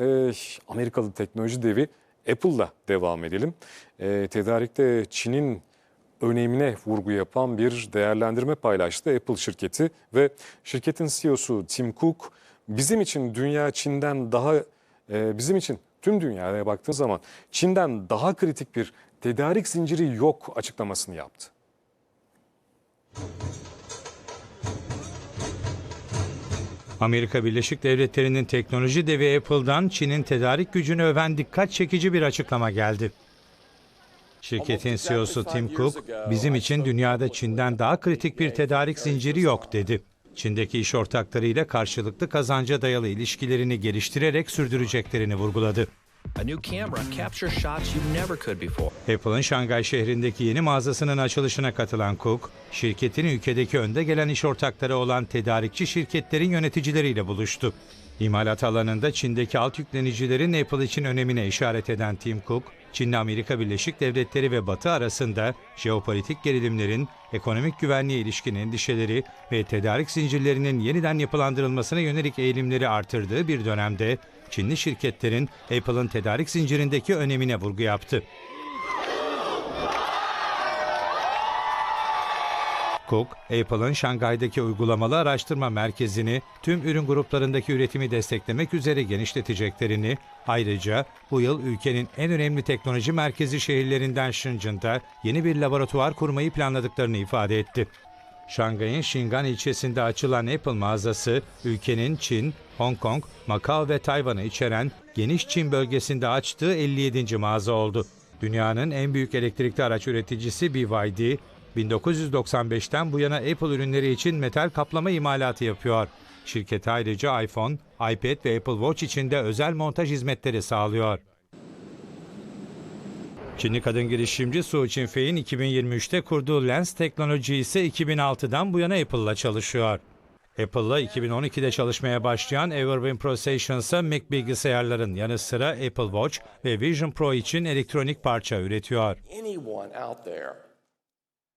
e, Amerikalı teknoloji devi Apple'la devam edelim. E, tedarikte Çin'in önemine vurgu yapan bir değerlendirme paylaştı Apple şirketi ve şirketin CEO'su Tim Cook bizim için dünya Çin'den daha e, bizim için tüm dünyaya baktığın zaman Çin'den daha kritik bir tedarik zinciri yok açıklamasını yaptı. Amerika Birleşik Devletleri'nin teknoloji devi Apple'dan Çin'in tedarik gücünü öven dikkat çekici bir açıklama geldi. Şirketin CEO'su Tim Cook, bizim için dünyada Çin'den daha kritik bir tedarik zinciri yok dedi. Çin'deki iş ortaklarıyla karşılıklı kazanca dayalı ilişkilerini geliştirerek sürdüreceklerini vurguladı. A new camera captures shots you never could before. Apple'ın Şangay şehrindeki yeni mağazasının açılışına katılan Cook, şirketin ülkedeki önde gelen iş ortakları olan tedarikçi şirketlerin yöneticileriyle buluştu. İmalat alanında Çin'deki alt yüklenicilerin Apple için önemine işaret eden Tim Cook, Çin'le Amerika Birleşik Devletleri ve Batı arasında jeopolitik gerilimlerin, ekonomik güvenliğe ilişkin endişeleri ve tedarik zincirlerinin yeniden yapılandırılmasına yönelik eğilimleri artırdığı bir dönemde Çinli şirketlerin Apple'ın tedarik zincirindeki önemine vurgu yaptı. Cook, Apple'ın Şangay'daki uygulamalı araştırma merkezini tüm ürün gruplarındaki üretimi desteklemek üzere genişleteceklerini, ayrıca bu yıl ülkenin en önemli teknoloji merkezi şehirlerinden Shenzhen'da yeni bir laboratuvar kurmayı planladıklarını ifade etti. Şangay'ın Şingan ilçesinde açılan Apple mağazası, ülkenin Çin, Hong Kong, Macao ve Tayvan'ı içeren geniş Çin bölgesinde açtığı 57. mağaza oldu. Dünyanın en büyük elektrikli araç üreticisi BYD, 1995'ten bu yana Apple ürünleri için metal kaplama imalatı yapıyor. Şirket ayrıca iPhone, iPad ve Apple Watch için de özel montaj hizmetleri sağlıyor. Çinli kadın girişimci Su Çinfei'nin 2023'te kurduğu Lens teknoloji ise 2006'dan bu yana Apple'la çalışıyor. Apple'la 2012'de çalışmaya başlayan Everwin Procession ise Mac bilgisayarların yanı sıra Apple Watch ve Vision Pro için elektronik parça üretiyor.